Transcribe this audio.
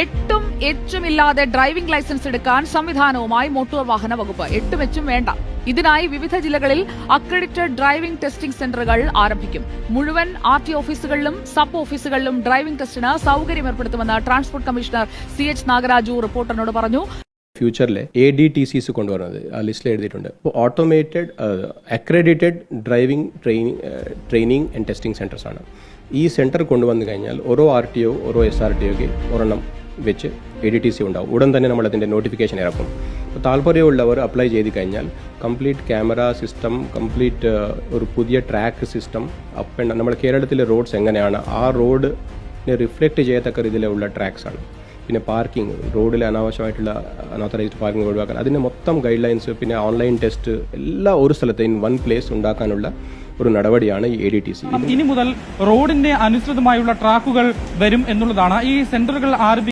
എട്ടും എച്ചും ഇല്ലാതെ driving licence എടുക്കാൻ സംവിധാനവുമായി മോട്ടോർ വാഹന വകുപ്പ്. എട്ടും എച്ചും വേണ്ട. ഇതിനായി വിവിധ ജില്ലകളിൽ അക്രഡിറ്റഡ് ഡ്രൈവിംഗ് ടെസ്റ്റിംഗ് സെന്ററുകൾ ആരംഭിക്കും. മുഴുവൻ ആർ ടി ഓഫീസുകളിലും സബ് ഓഫീസുകളിലും ഡ്രൈവിംഗ് ടെസ്റ്റിന് സൌകര്യം ഏർപ്പെടുത്തുമെന്ന് transport commissioner C H Nagaraju റിപ്പോർട്ടറിനോട് പറഞ്ഞു. ഫ്യൂച്ചറിലെ A D T C S കൊണ്ടുവരുന്നത് ആ ലിസ്റ്റിൽ എഴുതിയിട്ടുണ്ട്. അപ്പോൾ automated accredited driving training training and testing സെന്റേഴ്സാണ് ഈ സെന്റർ കൊണ്ടുവന്നു കഴിഞ്ഞാൽ ഓരോ ആർ ടി ഒ ഓരോ എസ് ആർ ടി ഒക്ക് ഒരെണ്ണം വെച്ച് എ ഡി ടി സി ഉണ്ടാവും. ഉടൻ തന്നെ നമ്മൾ അതിന്റെ നോട്ടിഫിക്കേഷൻ ഇറക്കും. അപ്പോൾ താല്പര്യമുള്ളവർ അപ്ലൈ ചെയ്ത് കഴിഞ്ഞാൽ കംപ്ലീറ്റ് ക്യാമറ സിസ്റ്റം കംപ്ലീറ്റ് ഒരു പുതിയ ട്രാക്ക് സിസ്റ്റം അപ്പ് നമ്മൾ കേരളത്തിലെ റോഡ്സ് എങ്ങനെയാണ്? ആ റോഡിനെ റിഫ്ലക്റ്റ് ചെയ്യത്തക്ക രീതിയിലുള്ള ട്രാക്സ് ആണ്. പിന്നെ പാർക്കിംഗ് റോഡിൽ അനാവശ്യമായിട്ടുള്ള അനോത്തറൈസ്ഡ് പാർക്കിംഗ് ഒഴിവാക്കാൻ. അതിന്റെ മൊത്തം ഗൈഡ് ലൈൻസ് പിന്നെ ഓൺലൈൻ ടെസ്റ്റ് എല്ലാ ഒരു സ്ഥലത്തെയും വൺ പ്ലേസ് ഉണ്ടാക്കാനുള്ള ഒരു നടപടിയാണ് ഈ എ ഡി ടി സി ഇനി മുതൽ റോഡിന്റെ അനുസൃതമായുള്ള ട്രാക്കുകൾ വരും എന്നുള്ളതാണ്. ഈ സെന്ററുകൾ ആരംഭിക്കുന്നത്